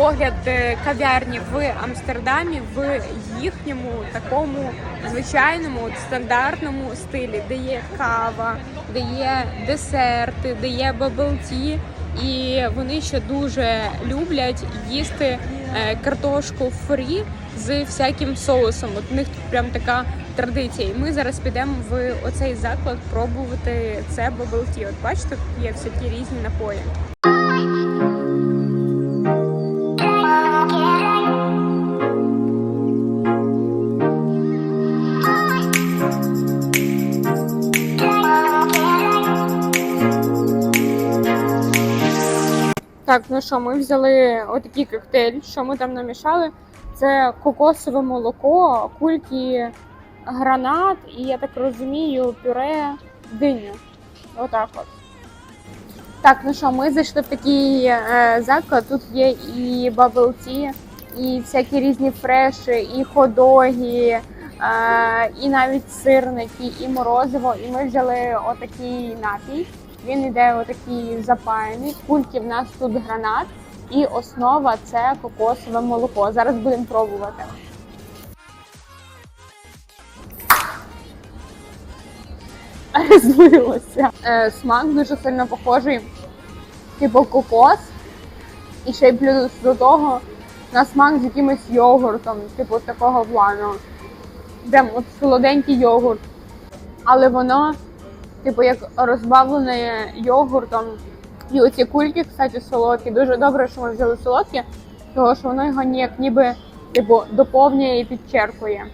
огляд е, кав'ярні в Амстердамі в їхньому такому звичайному стандартному стилі, де є кава, де є десерти, де є бабл-ті. І вони ще дуже люблять їсти е, картошку фрі з всяким соусом. От у них тут прям така традиція. І ми зараз підемо в оцей заклад пробувати це бабл-ті. От бачите, є всякі різні напої. Так, ну що, ми взяли отакий коктейль. Що ми там намішали? Це кокосове молоко, кульки гранат і я так розумію, пюре диня. Отак от. Так, ну що, ми зайшли в такий е, заклад. Тут є і tea, і всякі різні фреші, і ходоги, е, і навіть сирники, і морозиво. І ми взяли отакий напій. Він іде отакий запаяний. Кульки в нас тут гранат, і основа це кокосове молоко. Зараз будемо пробувати. Розбилося. Е, смак дуже сильно похожий, типу кокос. І ще й плюс до того на смак з якимось йогуртом, типу такого плану. Прям от солоденький йогурт. Але воно, типу, як розбавлене йогуртом. І оці кульки, кстати, солодкі. Дуже добре, що ми взяли солодкі, тому що воно його ніяк ніби типу, доповнює і підчеркує.